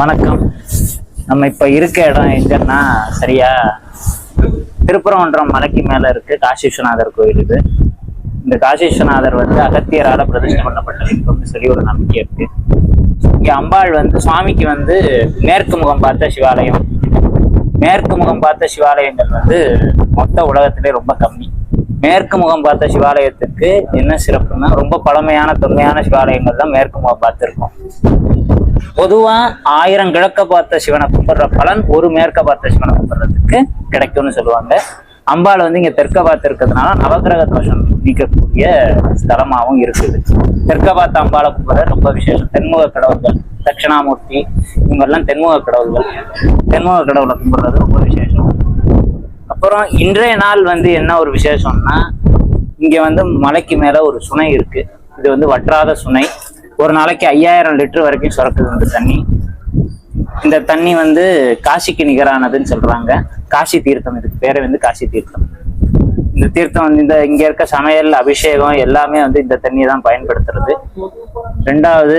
வணக்கம். நம்ம இப்ப இருக்க இடம் எங்கன்னா சரியா திருப்பரங்குன்றம் மலைக்கு மேல இருக்கு. காசி விஸ்வநாதர் கோயில் இது. இந்த காசி விஸ்வநாதர் வந்து அகத்தியரால பிரதிஷ்டை பண்ணப்பட்ட சொல்லி ஒரு நம்பிக்கை இருக்கு. இங்க அம்பாள் வந்து சுவாமிக்கு வந்து மேற்கு முகம் பார்த்த சிவாலயம். மேற்கு முகம் பார்த்த சிவாலயங்கள் வந்து மொத்த உலகத்திலே ரொம்ப கம்மி. மேற்கு முகம் பார்த்த சிவாலயத்துக்கு என்ன சிறப்புன்னா ரொம்ப பழமையான தொன்மையான சிவாலயங்கள் தான் மேற்கு முகம் பார்த்துருக்கோம். பொதுவா ஆயிரம் கிழக்க பார்த்த சிவனை கும்பிடுற பலன் ஒரு மேற்க பார்த்த சிவனை கும்பிடுறதுக்கு கிடைக்கும்னு சொல்லுவாங்க. அம்பாள் வந்து இங்க தெற்க பார்த்து இருக்கிறதுனால நவகிரக தோஷம் நீக்கக்கூடிய ஸ்தலமாகவும் இருக்குது. தெற்க பார்த்த அம்பாளை கும்பிடுற ரொம்ப விசேஷம். தென்முக கடவுள்கள் தட்சிணாமூர்த்தி இவங்கெல்லாம் தென்முக கடவுள்கள். தென்முக கடவுளை கும்பிடுறது ரொம்ப விசேஷம். அப்புறம் இன்றைய நாள் வந்து என்ன ஒரு விசேஷம்னா இங்க வந்து மலைக்கு மேல ஒரு சுனை இருக்கு. இது வந்து வற்றாத சுனை. ஒரு நாளைக்கு ஐயாயிரம் லிட்டர் வரைக்கும் சுரக்குது வந்து தண்ணி. இந்த தண்ணி வந்து காசிக்கு நிகரானதுன்னு சொல்றாங்க. காசி தீர்த்தம் இதுக்கு பேரை வந்து காசி தீர்த்தம். இந்த தீர்த்தம் வந்து இந்த இங்க இருக்க சமையல் அபிஷேகம் எல்லாமே வந்து இந்த தண்ணியை தான் பயன்படுத்துறது. ரெண்டாவது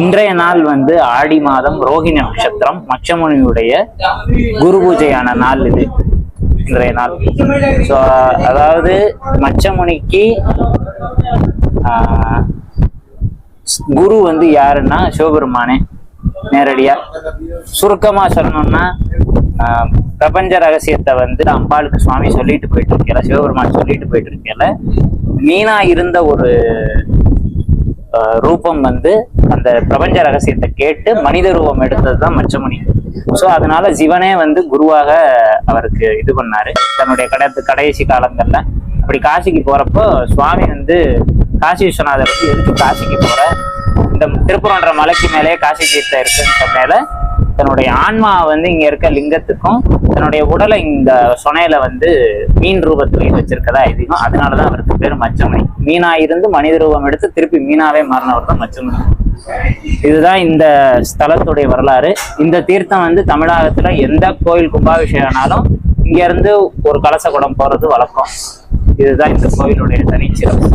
இன்றைய நாள் வந்து ஆடி மாதம் ரோஹிணி நட்சத்திரம் மச்சமுனியுடைய குரு பூஜையான நாள் இது. இன்றைய நாள். ஸோ அதாவது மச்சமுனிக்கு ஆஹ், குரு வந்து யாருன்னா சிவபெருமானே நேரடியா. சுருக்கமா சொல்லணும்னா ஆஹ், பிரபஞ்ச ரகசியத்தை வந்து அம்பாளுக்கு சுவாமி சொல்லிட்டு போயிட்டு இருக்கல சிவபெருமான் சொல்லிட்டு போயிட்டு இருக்கல மீனா இருந்த ஒரு ரூபம் வந்து அந்த பிரபஞ்ச ரகசியத்தை கேட்டு மனித ரூபம் எடுத்தது தான் மச்சமுனி ஸோ அதனால சிவனே வந்து குருவாக அவருக்கு இது பண்ணாரு. தன்னுடைய கடை கடைசி காலங்கள்ல. அப்படி காசிக்கு போறப்போ சுவாமி வந்து காசி விஸ்வநாதர் வந்து எதுக்கு காசிக்கு போற? இந்த திருப்பூரன்ற மலைக்கு மேலே காசி தீர்த்தம் இருக்குன்னு மேலே தன்னுடைய ஆன்மா வந்து இங்க இருக்க லிங்கத்துக்கும் தன்னுடைய உடலை இந்த சொனையில வந்து மீன் ரூபத்துல வச்சிருக்கதா அதனால அதனாலதான் அவருக்கு பேர் மச்சமணி. மீனா இருந்து மனித ரூபம் எடுத்து திருப்பி மீனாவே மாறினவர் தான் மச்சமணி. இதுதான் இந்த ஸ்தலத்துடைய வரலாறு. இந்த தீர்த்தம் வந்து தமிழகத்துல எந்த கோயில் கும்பாபிஷேகம்னாலும் இங்க இருந்து ஒரு கலச குடம் போறது வழக்கம். இதுதான் இந்த கோயிலுடைய தனிச்சிறப்பு.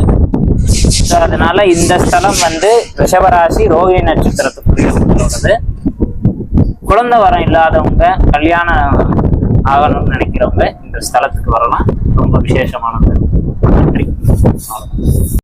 ஸோ அதனால இந்த ஸ்தலம் வந்து ரிஷபராசி ரோகிணி நட்சத்திரத்துக்குரியது குழந்தை வரம் இல்லாதவங்க கல்யாணம் ஆகணும்னு நினைக்கிறவங்க இந்த ஸ்தலத்துக்கு வரலாம். ரொம்ப விசேஷமானது நன்றி.